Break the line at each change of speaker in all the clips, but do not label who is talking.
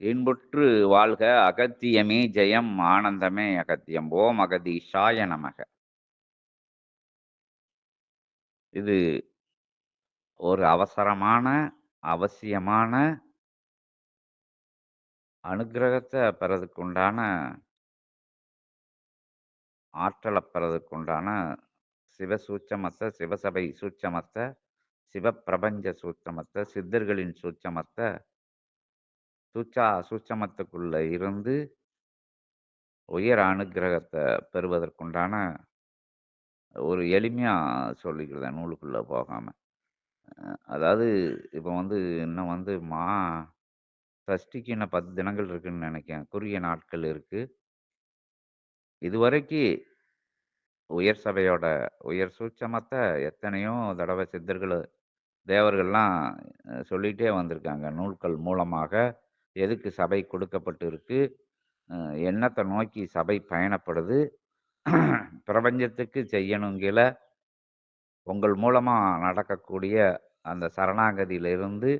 இன்புற்று வாழ்க அகத்தியமே ஜெயம் ஆனந்தமே அகத்தியம். ஓம் அகதீஷாய நமக. இது ஒரு அவசரமான அவசியமான அனுக்கிரகத்தை பெறதுக்கு உண்டான ஆற்றலை பெறதுக்கு உண்டான சிவசபை சூட்சமத்த சிவப்பிரபஞ்ச சூட்சமத்த சித்தர்களின் சூட்சமத்த சூச்சா சூட்சமத்துக்குள்ள இருந்து உயர் அனுக்கிரகத்தை பெறுவதற்குண்டான ஒரு எளிமையாக சொல்லிக்கிறேன் நூலுக்குள்ளே போகாமல் அதாவது இப்போ வந்து இன்னும் வந்து மா சஷ்டிக்கு இன்னும் பத்து தினங்கள் இருக்குன்னு நினைக்கிறேன். குறுகிய நாட்கள் இருக்குது இதுவரைக்கு உயர் சபையோட உயர் சூட்சமத்தை எத்தனையோ தடவை சித்தர்கள் தேவர்கள்லாம் சொல்லிகிட்டே வந்திருக்காங்க நூல்கள் மூலமாக. எதுக்கு சபை கொடுக்கப்பட்டு இருக்கு என்னத்தை நோக்கி சபை பயணப்படுது? பிரபஞ்சத்துக்கு செய்யணுங்கிற உங்கள் மூலமாக நடக்கக்கூடிய அந்த சரணாகதியிலிருந்து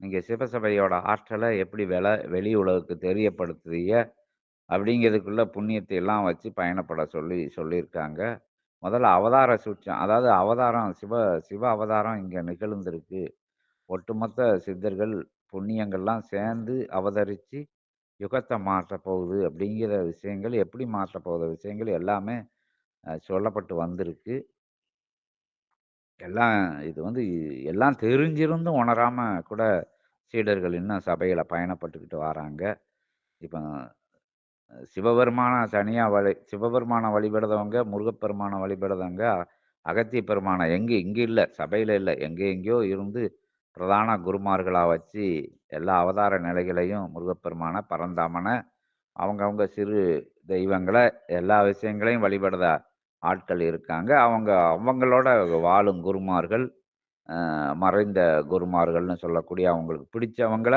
நீங்கள் சிவசபையோட ஆற்றலை எப்படி வெல வெளி உலகுக்கு தெரியப்படுத்துறீங்க? அப்படிங்கிறதுக்குள்ள புண்ணியத்தை எல்லாம் வச்சு பயணப்பட சொல்லி சொல்லியிருக்காங்க. முதல்ல அவதார சூட்சம் அதாவது அவதாரம் சிவ சிவ அவதாரம் இங்கே நிகழ்ந்திருக்கு. ஒட்டுமொத்த சித்தர்கள் புண்ணியங்கள்லாம் சேர்ந்து அவதரித்து யுகத்தை மாற்றப் போகுது அப்படிங்கிற விஷயங்கள் எப்படி மாற்றப்போகுது விஷயங்கள் எல்லாமே சொல்லப்பட்டு வந்திருக்கு. எல்லாம் இது வந்து எல்லாம் தெரிஞ்சிருந்தும் உணராமல் கூட சீடர்கள் இன்னும் சபையில் பயணப்பட்டுக்கிட்டு வராங்க. இப்போ சிவபெருமான தனியாக வழி சிவபெருமானை வழிபடுறவங்க முருகப்பெருமானை வழிபடுறவங்க அகத்திய பெருமானை எங்கே இங்கே இல்லை சபையில் இல்லை எங்கே எங்கேயோ இருந்து பிரதான குருமார்களாக வச்சு எல்லா அவதார நிலைகளையும் முருகப்பெருமான பரந்தாமனை அவங்கவுங்க சிறு தெய்வங்களை எல்லா விஷயங்களையும் வழிபடுத ஆட்கள் இருக்காங்க. அவங்க அவங்களோட வாழும் குருமார்கள் மறைந்த குருமார்கள்னு சொல்லக்கூடிய அவங்களுக்கு பிடிச்சவங்கள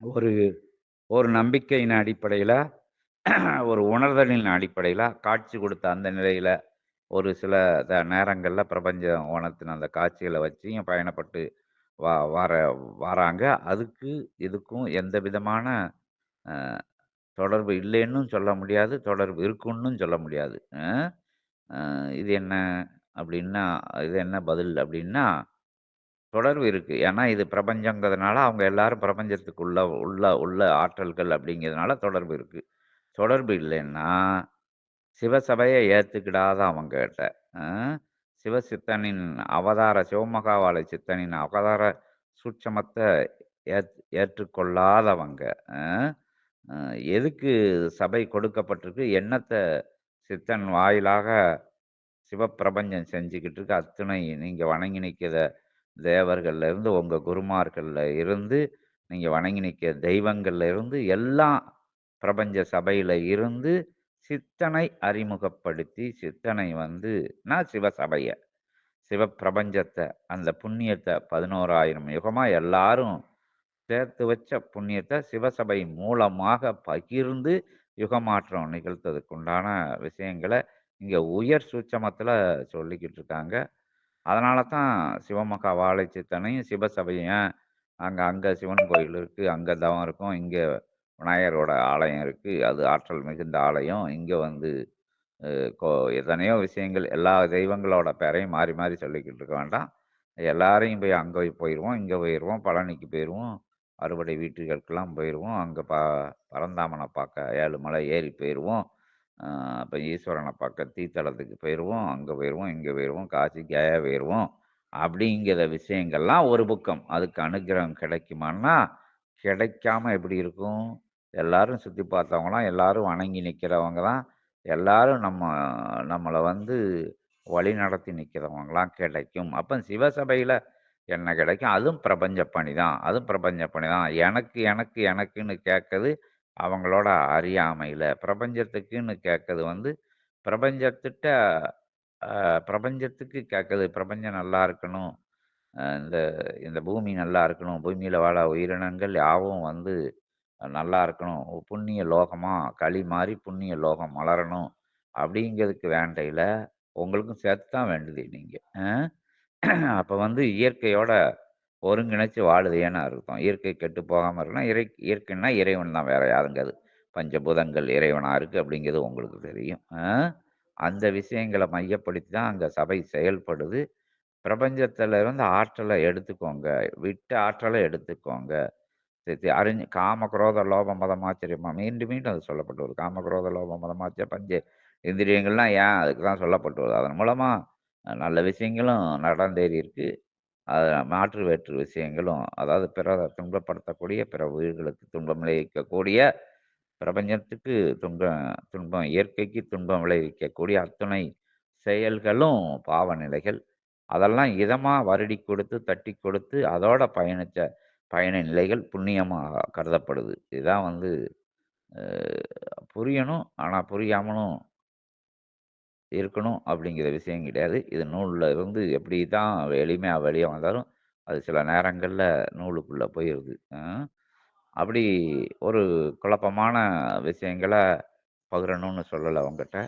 ஒரு ஒரு நம்பிக்கையின் அடிப்படையில் ஒரு உணர்தலின் அடிப்படையில் காட்சி கொடுத்த அந்த நிலையில் ஒரு சில த நேரங்களில் பிரபஞ்சம் உணர்த்தின அந்த காட்சிகளை வச்சியும் பயணப்பட்டு வா வர வராங்க. அதுக்கு இதுக்கும் எந்த விதமான தொடர்பு இல்லைன்னு சொல்ல முடியாது. தொடர்பு இருக்குன்னு சொல்ல முடியாது. இது என்ன அப்படின்னா இது என்ன பதில் அப்படின்னா தொடர்பு இருக்குது ஏன்னா இது பிரபஞ்சங்கிறதுனால அவங்க எல்லாரும் பிரபஞ்சத்துக்குள்ள உள்ள உள்ள ஆற்றல்கள் அப்படிங்கிறதுனால தொடர்பு இருக்குது தொடர்பு இல்லைன்னா சிவசபையை ஏற்றுக்கிடாத அவங்ககிட்ட சிவ சிவசித்தனின் அவதார சிவமகாவாலை சித்தனின் அவதார சூட்சமத்தை ஏத் ஏற்றுக்கொள்ளாதவங்க. எதுக்கு சபை கொடுக்கப்பட்டிருக்கு? என்னத்தை சித்தன் வாயிலாக சிவப்பிரபஞ்சம் செஞ்சுக்கிட்டு இருக்கு அத்தனை நீங்கள் வணங்கி நிற்கிற தேவர்கள்ல இருந்து உங்கள் குருமார்கள்ல இருந்து நீங்கள் வணங்கி நிற்கிற தெய்வங்கள்ல இருந்து எல்லாம் பிரபஞ்ச சபையில் இருந்து சித்தனை அறிமுகப்படுத்தி சித்தனை வந்து நான் சிவசபைய சிவப்பிரபஞ்சத்தை அந்த புண்ணியத்தை பதினோராயிரம் யுகமா எல்லாரும் சேர்த்து வச்ச புண்ணியத்தை சிவசபை மூலமாக பகிர்ந்து யுகமாற்றம் நிகழ்த்ததுக்கு உண்டான விஷயங்களை இங்க உயர் சூட்சமத்தில் சொல்லிக்கிட்டு இருக்காங்க அதனால தான் சிவமகா வாழை சித்தனையும் சிவசபையும் அங்கே அங்கே சிவன் கோயில் இருக்குது அங்கே தவம் இருக்கும். இங்கே விநாயகரோட ஆலயம் இருக்குது அது ஆற்றல் மிகுந்த ஆலயம். இங்கே வந்து கோ எத்தனையோ விஷயங்கள் எல்லா தெய்வங்களோட பேரையும் மாறி மாறி சொல்லிக்கிட்டு இருக்க வேண்டாம். எல்லாரையும் போய் அங்கே போயிடுவோம் இங்கே போயிடுவோம் பழனிக்கு போயிடுவோம் அறுபடை வீட்டுகளுக்கெல்லாம் போயிடுவோம் அங்கே ப பரந்தாமனை பார்க்க ஏழு மலை ஏறி போயிடுவோம் அப்போ ஈஸ்வரனை பார்க்க தீத்தலத்துக்கு போயிடுவோம் அங்கே போயிடுவோம் இங்கே போயிடுவோம் காசி கேயா போயிடுவோம் அப்படிங்கிற விஷயங்கள்லாம் ஒரு பக்கம். அதுக்கு அனுகிரகம் கிடைக்குமான்னா கிடைக்காம எப்படி இருக்கும்? எல்லாரும் சுற்றி பார்த்தவங்களாம் எல்லாரும் வணங்கி நிற்கிறவங்க தான் எல்லாரும் நம்ம நம்மளை வந்து வழி நடத்தி நிற்கிறவங்களாம் கிடைக்கும். அப்போ சிவசபையில் என்ன கிடைக்கும்? அதுவும் பிரபஞ்ச பணி தான். அதுவும் பிரபஞ்ச பணி தான். எனக்கு எனக்கு எனக்குன்னு கேட்குது அவங்களோட அறியாமையில். பிரபஞ்சத்துக்குன்னு கேட்குது வந்து பிரபஞ்சத்திட்ட பிரபஞ்சத்துக்கு கேட்குது பிரபஞ்சம் நல்லா இருக்கணும். இந்த இந்த பூமி நல்லா இருக்கணும். பூமியில் வாழ உயிரினங்கள் யாவும் வந்து நல்லா இருக்கணும் புண்ணிய லோகமாக களி மாதிரி புண்ணிய லோகம் மலரணும் அப்படிங்கிறதுக்கு வேண்டையில் உங்களுக்கும் சேர்த்து தான் வேண்டுது நீங்கள் அப்போ வந்து இயற்கையோட ஒருங்கிணைச்சு வாழுதேன்னு அர்த்தம். இயற்கை கெட்டு போகாமல் இருக்குன்னா, இறை இயற்கைன்னா இறைவன் தான் வேற யாருங்க அது. பஞ்சபூதங்கள் இறைவனாக இருக்குது அப்படிங்கிறது உங்களுக்கு தெரியும். அந்த விஷயங்களை மையப்படுத்தி தான் அங்கே சபை செயல்படுது. பிரபஞ்சத்தில் இருந்து ஆற்றலை எடுத்துக்கோங்க. விட்ட ஆற்றலை எடுத்துக்கோங்க. தி அறிஞ் காம, குரோத, லோபம், மதம், மீண்டும் மீண்டும் அது சொல்லப்பட்டு வருது. காம, குரோத, லோபம், மதம், பஞ்ச இந்திரியங்கள்லாம் ஏன் அதுக்கு தான் சொல்லப்பட்டு வருது. அதன் மூலமாக நல்ல விஷயங்களும் நடந்தேறி இருக்கு. அது மாற்று வேற்று விஷயங்களும் அதாவது பிற துன்பப்படுத்தக்கூடிய, பிற உயிர்களுக்கு துன்பம் விளைவிக்கக்கூடிய, பிரபஞ்சத்துக்கு துன்பம் துன்பம் இயற்கைக்கு துன்பம் விளைவிக்கக்கூடிய அத்துணை செயல்களும் பாவநிலைகள். அதெல்லாம் இதமாக வருடி கொடுத்து, தட்டி கொடுத்து அதோட பயணிச்ச பயண நிலைகள் புண்ணியமாக கருதப்படுது. இதுதான் வந்து புரியணும். ஆனால் புரியாமலும் இருக்கணும் அப்படிங்கிற விஷயம் கிடையாது. இது நூலில் இருந்து எப்படி தான் எளிமையாக வெளியே வந்தாலும், அது சில நேரங்களில் நூலுக்குள்ளே போயிடுது அப்படி ஒரு குழப்பமான விஷயங்களை பகிரணும்னு சொல்லலை அவங்ககிட்ட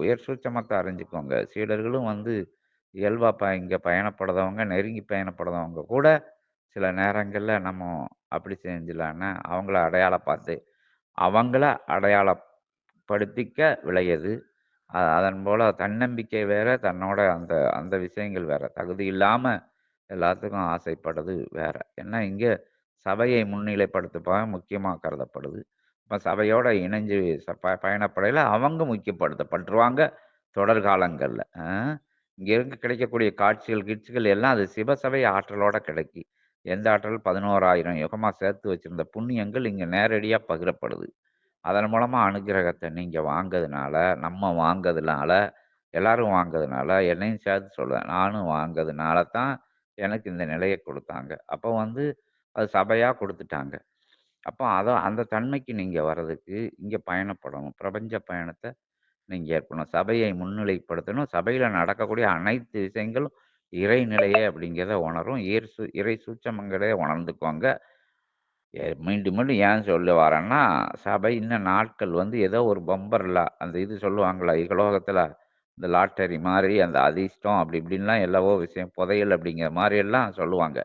உயர் சூட்சமத்த அறிஞ்சுக்கோங்க. சீடர்களும் வந்து இயல்பாக ப இங்கே பயணப்படுறவங்க, நெருங்கி பயணப்படுறவங்க கூட சில நேரங்களில் நம்ம அப்படி செஞ்சலான்னா அவங்கள அடையாளம் பார்த்து, அவங்கள அடையாளப்படுத்திக்க விளையது அதன் போல் தன்னம்பிக்கை வேற, தன்னோட அந்த அந்த விஷயங்கள் வேற. தகுதி இல்லாமல் எல்லாத்துக்கும் ஆசைப்படுறது வேற. ஏன்னா இங்கே சபையை முன்னிலைப்படுத்துப்பவன் முக்கியமாக கருதப்படுது. இப்போ சபையோட இணைஞ்சு ச ப பயணப்படையில் அவங்க முக்கியப்படுத்தப்பட்டுருவாங்க தொடர் காலங்கள்ல. இருந்து கிடைக்கக்கூடிய காட்சிகள், கீட்சிகள் எல்லாம் அது சிவசபை ஆற்றலோட கிடைக்கி. எந்த ஆற்றல் பதினோராயிரம் யுகமாக சேர்த்து வச்சிருந்த புண்ணியங்கள் இங்கே நேரடியாக பகிரப்படுது. அதன் மூலமாக அனுகிரகத்தை நீங்கள் வாங்கிறதுனால நம்ம வாங்கிறதுனால எல்லாரும் வாங்கிறதுனால என்னையும் சேர்த்து சொல்லுவேன் நானும் வாங்கிறதுனால தான் எனக்கு இந்த நிலையை கொடுத்தாங்க அப்போ வந்து அது சபையாக கொடுத்துட்டாங்க அப்போ அதை அந்த தன்மைக்கு நீங்கள் வர்றதுக்கு இங்கே பயணப்படணும். பிரபஞ்ச பயணத்தை நீங்கள் ஏற்படணும் சபையை முன்னிலைப்படுத்தணும். சபையில் நடக்கக்கூடிய அனைத்து விஷயங்களும் இறைநிலையே அப்படிங்கிறத உணரும். இயற் சு இறை சூட்சமங்களே உணர்ந்துக்கோங்க. மீண்டும் மீண்டும் ஏன் சொல்ல வரேன்னா, சபை இன்னும் நாட்கள் வந்து ஏதோ ஒரு பம்பர்ல அந்த இது சொல்லுவாங்களா இகலோகத்தில் இந்த லாட்டரி மாதிரி அந்த அதிர்ஷ்டம் அப்படி இப்படின்லாம் எல்லவோ விஷயம் புதையல் அப்படிங்கிற மாரியெல்லாம் சொல்லுவாங்க.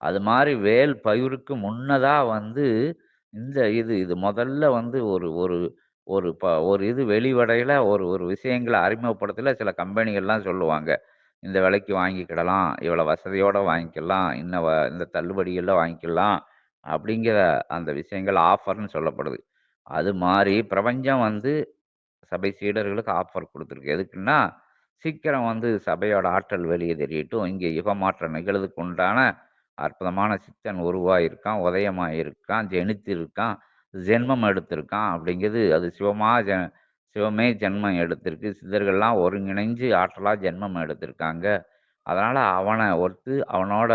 அது மாதிரி வேல் பயிருக்கு முன்னதாக வந்து இந்த இது இது முதல்ல வந்து ஒரு ஒரு ஒரு ப ஒரு இது வெளிவடையில் ஒரு ஒரு விஷயங்களை அறிமுகப்படுத்தல சில கம்பெனிகள்லாம் சொல்லுவாங்க. இந்த விலைக்கு வாங்கிக்கிடலாம். இவ்வளோ வசதியோடு வாங்கிக்கலாம். இன்ன வ இந்த தள்ளுபடிகளில் வாங்கிக்கலாம். அப்படிங்கிற அந்த விஷயங்கள் ஆஃபர்னு சொல்லப்படுது. அது மாதிரி பிரபஞ்சம் வந்து சபை சீடர்களுக்கு ஆஃபர் கொடுத்துருக்கு எதுக்குன்னா, சீக்கிரம் வந்து சபையோட ஆற்றல் வெளியே தெரியட்டும். இங்கே யுகமாற்ற நிகழ்வுக்கு உண்டான அற்புதமான சித்தன் உருவாயிருக்கான், உதயமாயிருக்கான், ஜெனித்திருக்கான், ஜென்மம் எடுத்திருக்கான் அப்படிங்கிறது அது சிவமாக ஜெ சிவமே ஜென்மம் எடுத்திருக்கு. சித்தர்கள்லாம் ஒருங்கிணைஞ்சு ஆற்றலாக ஜென்மம் எடுத்திருக்காங்க. அதனால் அவனை ஒர்த்து அவனோட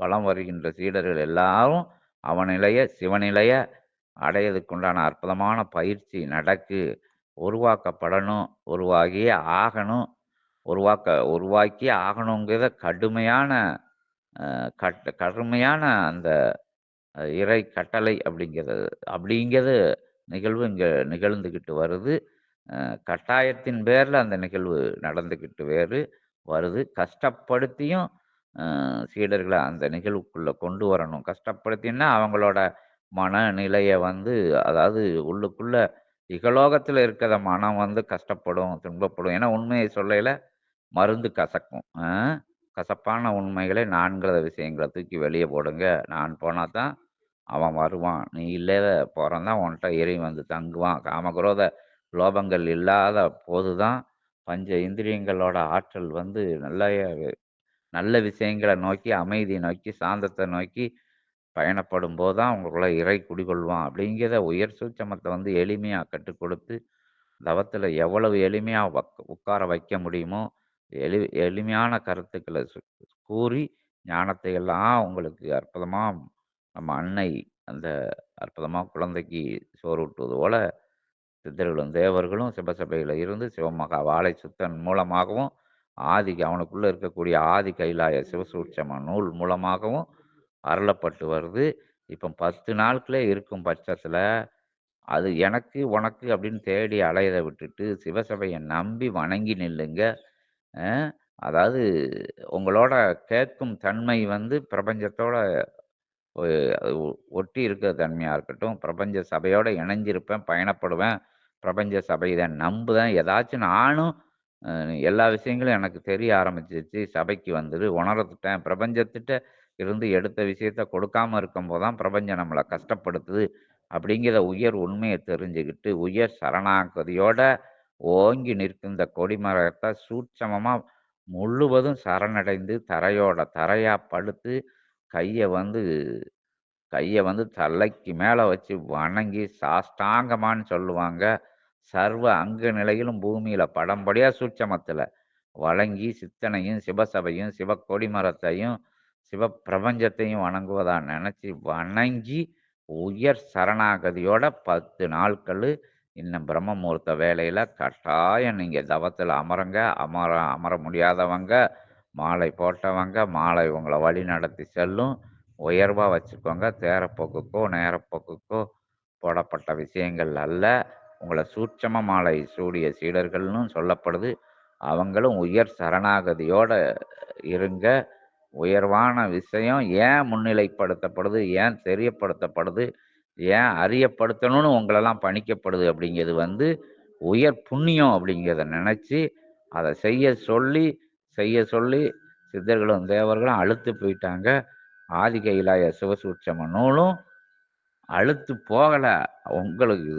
வலம் வருகின்ற சீடர்கள் எல்லாரும் அவனிலைய சிவநிலைய அடையதுக்குண்டான அற்புதமான பயிற்சி நடக்கு. உருவாக்கப்படணும். உருவாகியே ஆகணும். உருவாக்க உருவாக்கி ஆகணுங்கிறத கடுமையான கட் கடுமையான அந்த இறை கட்டளை அப்படிங்கிறது அப்படிங்கிறது நிகழ்வு இங்கே நிகழ்ந்துக்கிட்டு வருது. கட்டாயத்தின் பேரில் அந்த நிகழ்வு நடந்துக்கிட்டு வேறு வருது. கஷ்டப்படுத்தியும் சீடர்களை அந்த நிகழ்வுக்குள்ளே கொண்டு வரணும். கஷ்டப்படுத்தினா அவங்களோட மனநிலையை வந்து அதாவது உள்ளுக்குள்ள இகலோகத்தில் இருக்கிற மனம் வந்து கஷ்டப்படும், துன்பப்படும். ஏன்னா உண்மையை சொல்லையில் மருந்து கசக்கும். கசப்பான உண்மைகளை நான்கிற விஷயங்களை தூக்கி வெளியே போடுங்க. நான் போனால் தான் அவன் வருவான். நீ இல்லை போகிறந்தான் உன்கிட்ட இறை வந்து தங்குவான். காமக்ரோத லோபங்கள் இல்லாத போது தான் பஞ்ச இந்திரியங்களோட ஆற்றல் வந்து நல்ல நல்ல விஷயங்கள நோக்கி, அமைதியை நோக்கி, சாந்தத்தை நோக்கி பயணப்படும்போது தான் அவங்களுக்குள்ள இறை குடிகொள்வான். அப்படிங்கிற உயர் சூட்சமத்தை வந்து எளிமையாக கற்றுக் கொடுத்து, தவத்தில் எவ்வளவு எளிமையாக வக் உட்கார வைக்க முடியுமோ, எளி எளிமையான கருத்துக்களை சு கூறி ஞானத்தை எல்லாம் உங்களுக்கு அற்புதமாக நம்ம அன்னை அந்த அற்புதமாக குழந்தைக்கு சோறு ஊட்டுவது போல, சித்தர்களும், தேவர்களும் சிவசபையில் இருந்து சிவமகா வாழை சுத்தன் மூலமாகவும், ஆதி அவனுக்குள்ள இருக்கக்கூடிய ஆதி கைலாய சிவசூட்சம நூல் மூலமாகவும் அருளப்பட்டு வருது. இப்போ பத்து நாட்களே இருக்கும் பட்சத்தில் அது எனக்கு, உனக்கு அப்படின்னு தேடி அலையத விட்டுட்டு, சிவசபையை நம்பி வணங்கி நில்லுங்க. அதாவது உங்களோட கேட்கும் தன்மை வந்து பிரபஞ்சத்தோட ஒட்டி இருக்கிற தன்மையாக இருக்கட்டும், பிரபஞ்ச சபையோட இணைஞ்சிருப்பேன், பயணப்படுவேன். பிரபஞ்ச சபை தான் நம்புதான் ஏதாச்சும் நானும் எல்லா விஷயங்களும் எனக்கு தெரிய ஆரம்பிச்சிச்சு சபைக்கு வந்துரு உணரத்துட்டேன் பிரபஞ்சத்திட்ட இருந்து எடுத்த விஷயத்த கொடுக்காம இருக்கும்போது தான் பிரபஞ்சம் நம்மளை கஷ்டப்படுத்துது. அப்படிங்கிற உயர் உண்மையை தெரிஞ்சுக்கிட்டு, உயர் சரணாகதியோட ஓங்கி நிற்கும் இந்த கொடிமரத்தை சூட்சமமாக முழுவதும் சரணடைந்து, தரையோட தரையாக படுத்து, கையை வந்து கையை வந்து தலைக்கு மேலே வச்சு வணங்கி சாஷ்டாங்கமான்னு சொல்லுவாங்க. சர்வ அங்க நிலையிலும் பூமியில படம்படியா சூட்சமத்துல வழங்கி சித்தனையும், சிவசபையும், சிவ கொடிமரத்தையும், சிவ பிரபஞ்சத்தையும் வணங்குவதா நினைச்சு வணங்கி, உயர் சரணாகதியோட பத்து நாட்கள் இன்னும் பிரம்ம முகூர்த்த வேளையில கட்டாயம் நீங்க தவத்தில் அமருங்க. அமர அமர முடியாதவங்க, மாலை போட்டவங்க, மாலை இவங்களை வழி நடத்தி செல்லும். உயர்வா வச்சுக்கோங்க. தேரப்போக்குக்கோ, நேரப்போக்குக்கோ போடப்பட்ட விஷயங்கள் அல்ல. உங்களை சூட்சம மாலை சூடிய சீடர்கள்னும் சொல்லப்படுது. அவங்களும் உயர் சரணாகதியோட இருங்க. உயர்வான விஷயம் ஏன் முன்னிலைப்படுத்தப்படுது? ஏன் தெரியப்படுத்தப்படுது? ஏன் அறியப்படுத்தணும்னு உங்களெல்லாம் பணிக்கப்படுது அப்படிங்கிறது வந்து, உயர் புண்ணியம் அப்படிங்கிறத நினச்சி அதை செய்ய சொல்லி செய்ய சொல்லி சித்தர்களும், தேவர்களும் அழுத்து போயிட்டாங்க. ஆதிகையிலாய சிவசூட்சம நூலும் அழுத்து போகலை. உங்களுக்கு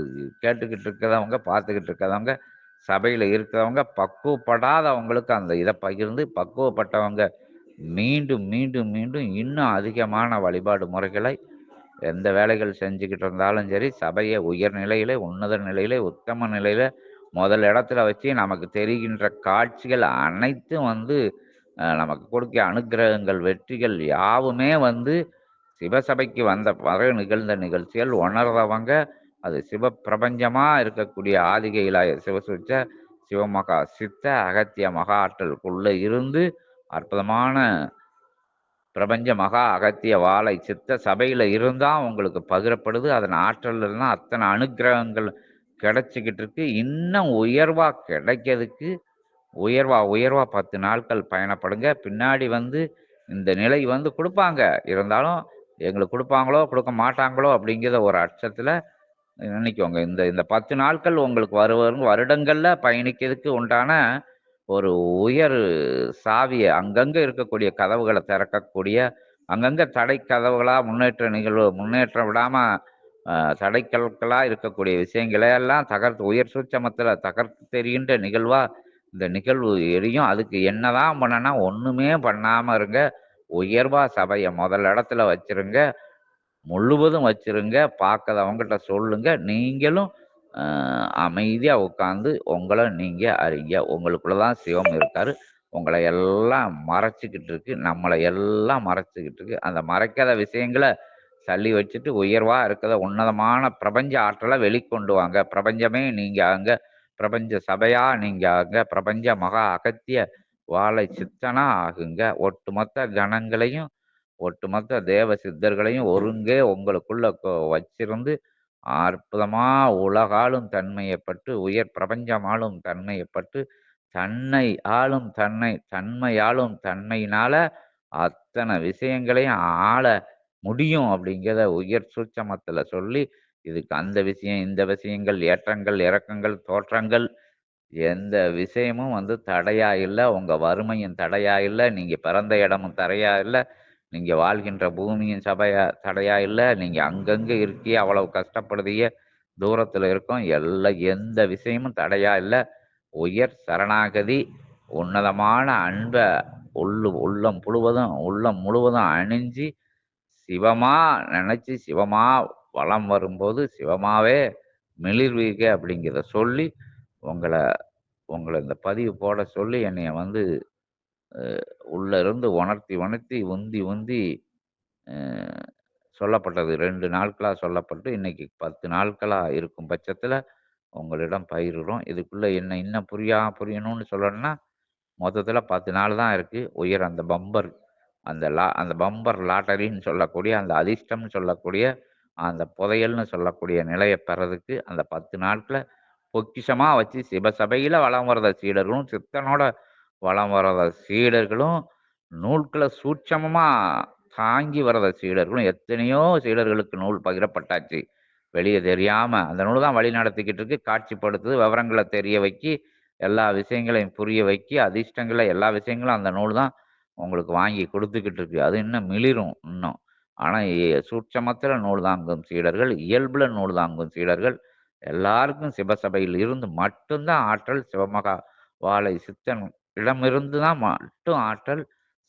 கேட்டுக்கிட்டு இருக்கிறவங்க, பார்த்துக்கிட்டு இருக்கிறவங்க, சபையில் இருக்கிறவங்க, பக்குவப்படாதவங்களுக்கு அந்த இதை பகிர்ந்து, பக்குவப்பட்டவங்க மீண்டும், மீண்டும், மீண்டும் இன்னும் அதிகமான வழிபாடு முறைகளை எந்த வேலைகள் செஞ்சுக்கிட்டு இருந்தாலும் சரி, சபையை உயர்நிலையில உன்னத நிலையில, உத்தம நிலையில முதல் இடத்துல வச்சு நமக்கு தெரிகின்ற காட்சிகள் அனைத்தும் வந்து நமக்கு கொடுக்க அனுக்கிரகங்கள், வெற்றிகள் யாவுமே வந்து சிவசபைக்கு வந்த பிறகு நிகழ்ந்த நிகழ்ச்சிகள் உணர்றவங்க, அது சிவ பிரபஞ்சமாக இருக்கக்கூடிய ஆதிகையிலாய கைலாய சிவமகா சித்த, அகத்திய மகா ஆற்றலுக்குள்ள இருந்து அற்புதமான பிரபஞ்ச மகா அகத்திய வாழை சித்த சபையில் இருந்தால் உங்களுக்கு பகிரப்படுது. அதன் ஆற்றல் இருந்தா அத்தனை அனுக்கிரகங்கள் கிடைச்சிக்கிட்டு இருக்கு. இன்னும் உயர்வாக கிடைக்கிறதுக்கு உயர்வா உயர்வா 10 நாட்கள் பயணப்படுங்க. பின்னாடி வந்து இந்த நிலை வந்து கொடுப்பாங்க இருந்தாலும் எங்களுக்கு கொடுப்பாங்களோ கொடுக்க மாட்டாங்களோ அப்படிங்கிற ஒரு அச்சத்தில் நினைக்கோங்க. இந்த இந்த 10 நாட்கள் உங்களுக்கு வரு வருடங்களில் பயணிக்கிறதுக்கு உண்டான ஒரு உயர் சாவிய அங்கங்கே இருக்கக்கூடிய கதவுகளை திறக்கக்கூடிய, அங்கங்கே தடை கதவுகளாக முன்னேற்ற நிகழ்வு முன்னேற்றம் விடாமல் தடைக்கல்களாக இருக்கக்கூடிய விஷயங்களையெல்லாம் தகர்த்து உயர் சூட்சமத்தில் தகர்த்து தெரிகின்ற நிகழ்வாக இந்த நிகழ்வு எரியும். அதுக்கு என்னதான் பண்ணனா, ஒன்றுமே பண்ணாமல் இருங்க. உயர்வா சபையை முதல் இடத்துல வச்சிருங்க. முழுவதும் வச்சிருங்க. அவங்ககிட்ட சொல்லுங்க. நீங்களும் அமைதியாக அமைதியா உங்களை நீங்கள் நீங்க அறிங்க. உங்களுக்குள்ள தான் சிவம் இருக்காரு. உங்களை எல்லாம் மறைச்சிக்கிட்டு இருக்கு. நம்மளை எல்லாம் மறைச்சிக்கிட்டு இருக்கு. அந்த மறைக்காத விஷயங்களை தள்ளி வச்சுட்டு, உயர்வா இருக்கிற உன்னதமான பிரபஞ்ச ஆற்றலை வெளிக்கொண்டு வாங்க. பிரபஞ்சமே நீங்க அங்கே பிரபஞ்ச சபையா நீங்க அங்கே பிரபஞ்ச மகா அகத்திய வாழை சித்தனா ஆகுங்க. ஒட்டுமொத்த கணங்களையும், ஒட்டுமொத்த தேவ சித்தர்களையும் ஒருங்கே உங்களுக்குள்ள கொ வச்சிருந்து, அற்புதமா உலகாலும் தன்மையப்பட்டு உயர் பிரபஞ்சமாலும் தன்மையப்பட்டு தன்னை ஆளும் தன்னை தன்மையாலும் தன்மையினால அத்தனை விஷயங்களையும் ஆள முடியும் அப்படிங்கிறத உயர் சூட்சமத்தில் சொல்லி, இதுக்கு அந்த விஷயம், இந்த விஷயங்கள், ஏற்றங்கள், இறக்கங்கள், தோற்றங்கள் எந்த விஷயமும் வந்து தடையா இல்லை. உங்க வறுமையும் தடையா இல்லை. நீங்க பிறந்த இடமும் தடையா இல்லை. நீங்க வாழ்கின்ற பூமியும் சபையா தடையா இல்லை. நீங்க அங்கங்க இருக்கிய அவ்வளவு கஷ்டப்படுதிய தூரத்துல இருக்கோம். எல்லா எந்த விஷயமும் தடையா இல்லை. உயர் சரணாகதி, உன்னதமான அன்பை உள்ளு உள்ளம் முழுவதும் உள்ளம் முழுவதும் அணிஞ்சு, சிவமா நினைச்சு சிவமா வலம் வரும்போது, சிவமாவே மிளிர்வீக அப்படிங்கிறத சொல்லி, உங்களை உங்களை இந்த பதிவு போட சொல்லி என்னைய வந்து அ உள்ள இருந்து உணர்த்தி, உணர்த்தி, உந்தி, உந்தி சொல்லப்பட்டது. ரெண்டு நாட்களாக சொல்லப்பட்டு, இன்னைக்கு பத்து நாட்களாக இருக்கும் பட்சத்தில் உங்களிடம் பயிரிடும் இதுக்குள்ளே என்ன இன்னும் புரியா புரியணும்னு சொல்லணும்னா, மொத்தத்தில் பத்து நாள் தான் இருக்குது உயர் அந்த பம்பர் அந்த லா அந்த பம்பர் லாட்டரின்னு சொல்லக்கூடிய, அந்த அதிர்ஷ்டம்னு சொல்லக்கூடிய, அந்த புதையல்னு சொல்லக்கூடிய நிலையை பெறதுக்கு அந்த 10 நாட்கள பொக்கிஷமா வச்சு சிவசபையில வலம் வர்ற சீடர்களும், சித்தனோட வலம் வர்றத சீடர்களும் நூல்களை சூட்சமமா தாங்கி வர்றத சீடர்களும் எத்தனையோ சீடர்களுக்கு நூல் பகிரப்பட்டாச்சு. வெளியே தெரியாம அந்த நூல் தான் வழி நடத்திக்கிட்டு இருக்கு. காட்சிப்படுத்துது, விவரங்களை தெரிய வைக்கி, எல்லா விஷயங்களையும் புரிய வைக்கி, அதிர்ஷ்டங்களை எல்லா விஷயங்களும் அந்த நூல் தான் உங்களுக்கு வாங்கி கொடுத்துக்கிட்டு இருக்கு. அது இன்னும் மிளிரும் இன்னும். ஆனால் சூட்சமத்தில் நூல் தாங்கும் சீடர்கள், இயல்புல நூல் தாங்கும் சீடர்கள். எல்லாருக்கும் சிவசபையில் இருந்து மட்டும்தான் ஆற்றல். சிவமகா வாழை சித்தன் இடமிருந்து தான் மட்டும் ஆற்றல்.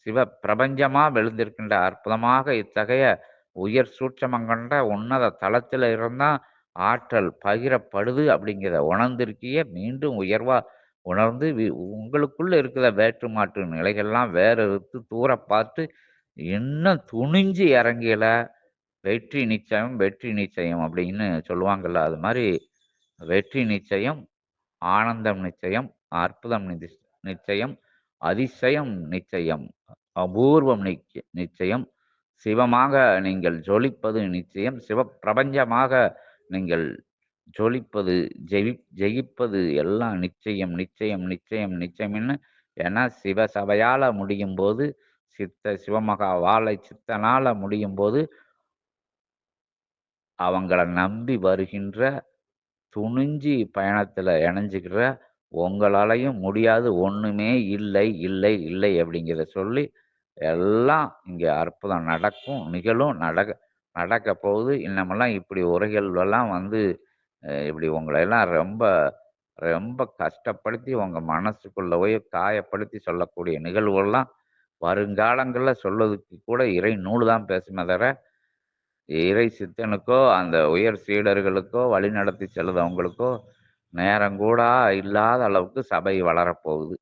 சிவ பிரபஞ்சமா விழுந்திருக்கின்ற அற்புதமாக இத்தகைய உயர் சூட்சமங்கண்ட உன்னத தளத்தில் இருந்தால் ஆற்றல் பகிரப்படுது அப்படிங்கிறத உணர்ந்திருக்கிய மீண்டும் உயர்வா உணர்ந்து உங்களுக்குள்ள இருக்கிற வேற்று மாற்று நிலைகள்லாம் வேறறுத்து தூர பார்த்து இன்னும் துணிஞ்சு இறங்கியல வெற்றி நிச்சயம், வெற்றி நிச்சயம் அப்படின்னு சொல்லுவாங்கல்ல. அது மாதிரி வெற்றி நிச்சயம், ஆனந்தம் நிச்சயம், அற்புதம் நிச்சயம், அதிசயம் நிச்சயம், அபூர்வம் நிச்ச நிச்சயம், சிவமாக நீங்கள் ஜொலிப்பது நிச்சயம், சிவப்பிரபஞ்சமாக நீங்கள் ஜொலிப்பது, ஜெயி ஜெயிப்பது எல்லாம் நிச்சயம், நிச்சயம், நிச்சயம், நிச்சயம்னு ஏன்னா முடியும் போது சித்த சிவமகா வாழை சித்தனால் முடியும் போது அவங்கள நம்பி வருகின்ற, துணிஞ்சி பயணத்தில் இணைஞ்சுக்கிற உங்களாலையும் முடியாது ஒன்றுமே இல்லை, இல்லை, இல்லை அப்படிங்கிறத சொல்லி, எல்லாம் இங்கே அற்புதம் நடக்கும், நிகழும், நடக்க நடக்க போகுது. இன்னமெல்லாம் இப்படி உரைகள்லாம் வந்து இப்படி உங்களையெல்லாம் ரொம்ப ரொம்ப கஷ்டப்படுத்தி உங்கள் மனசுக்குள்ள போய் காயப்படுத்தி சொல்லக்கூடிய நிகழ்வுகள்லாம் வருங்காலங்களில் சொல்லதுக்கு கூட இறை நூல் தான் பேசுமே தவிர, இறை சித்தனுக்கோ, அந்த உயர் சீடர்களுக்கோ, வழிநடத்தி செல்லுதவங்களுக்கோ நேரங்கூடா இல்லாத அளவுக்கு சபை வளரப்போகுது.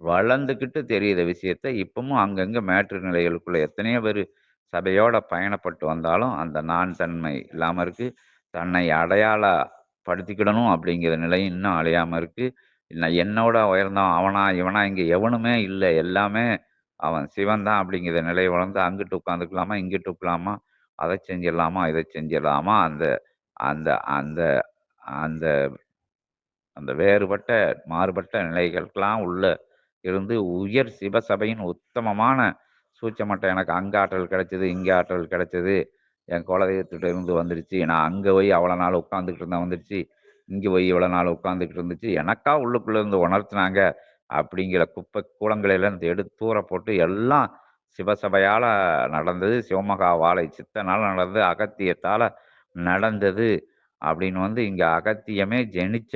வளர்ந்துக்கிட்டு தெரியுத விஷயத்த இப்பவும் அங்கங்க மேற்று நிலைகளுக்குள்ள எத்தனையோ பேர் சபையோட பயணப்பட்டு வந்தாலும், அந்த நான் தன்மை இல்லாம இருக்கு. தன்னை அடையாளப்படுத்திக்கிடணும் அப்படிங்கிற நிலை இன்னும் அழியாம இருக்கு. ந என்னோட உயர்ந்தான் அவனா, இவனா இங்க எவனுமே இல்லை எல்லாமே அவன் சிவன் தான் அப்படிங்கிற நிலை வளர்ந்து அங்கிட்டு உட்காந்துக்கலாமா, இங்கிட்டு உட்காரலாமா, அதை செஞ்சிடலாமா, இதை செஞ்சிடலாமா, அந்த அந்த அந்த அந்த அந்த வேறுபட்ட, மாறுபட்ட நிலைகளுக்கெல்லாம் உள்ள இருந்து உயர் சிவசபையின் உத்தமமான சூட்சமட்ட எனக்கு அங்கே ஆற்றல் கிடைச்சது, இங்கே ஆற்றல் கிடைச்சது. என் குலதெய்வத்திட்ட இருந்து வந்துருச்சு. நான் அங்கே போய் அவ்வளோ நாள் உட்காந்துக்கிட்டு இருந்தேன் வந்துருச்சு. இங்கே போய் இவ்வளோ நாள் உட்காந்துக்கிட்டு இருந்துச்சு. எனக்கா உள்ளுக்குள்ளே இருந்து உணர்த்துனாங்க. அப்படிங்கிற குப்பை கூளங்களையெல்லாம் எடுத்து தூர போட்டு எல்லாம் சிவசபையால் நடந்தது. சிவமகா வாழை சித்தனால் நடந்தது. அகத்தியத்தால் நடந்தது. அப்படின்னு வந்து இங்கே அகத்தியமே ஜெனிச்ச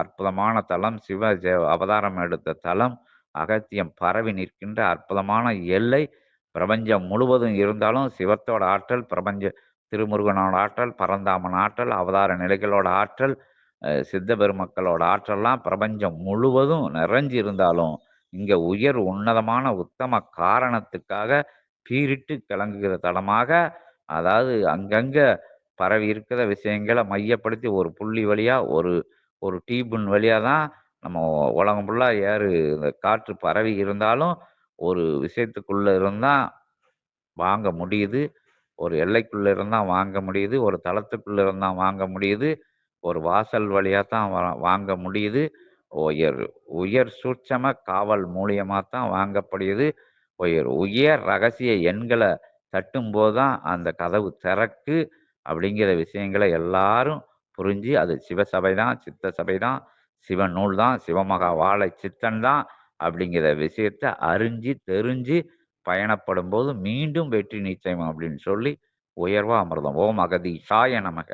அற்புதமான தலம். சிவ அவதாரம் எடுத்த தலம். அகத்தியம் பரவி நிற்கின்ற அற்புதமான எல்லை. பிரபஞ்சம் முழுவதும் இருந்தாலும் சிவத்தோட ஆற்றல், பிரபஞ்ச திருமுருகனோட ஆற்றல், பரந்தாமன் ஆற்றல், அவதார நிலைகளோட ஆற்றல், சித்த பெருமக்களோட ஆற்றல்லாம் பிரபஞ்சம் முழுவதும் நிறைஞ்சு இருந்தாலும், இங்க உயர் உன்னதமான உத்தம காரணத்துக்காக பீரிட்டு கிளங்குகிற தடமாக அதாவது அங்கங்க பரவி இருக்கிற விஷயங்களை மையப்படுத்தி ஒரு புள்ளி வழியா, ஒரு ஒரு டீபுன் வழியா தான் நம்ம உலகம் ஃபுல்லா ஏறு இந்த காற்று பரவி இருந்தாலும், ஒரு விஷயத்துக்குள்ள இருந்தா வாங்க முடியுது. ஒரு எல்லைக்குள்ள இருந்தா வாங்க முடியுது. ஒரு தளத்துக்குள்ள இருந்தா வாங்க முடியுது. ஒரு வாசல் வழியா தான் வ வாங்க முடியுது. உயர் உயர் சூட்சம காவல் மூலியமாக தான் வாங்கப்படுகிறது உயர் உயர் ரகசிய எண்களை தட்டும்போது தான் அந்த கதவு திறக்கு. அப்படிங்கிற விஷயங்களை எல்லாரும் புரிஞ்சு, அது சிவசபை தான், சித்த சபை தான், சிவநூல் தான், சிவமகா வாழை சித்தன் தான் அப்படிங்கிற விஷயத்த அறிஞ்சு, தெரிஞ்சு பயணப்படும்போது மீண்டும் வெற்றி நிச்சயம் அப்படின்னு சொல்லி, உயர்வா அமிர்தம் ஓம் சாய நமக.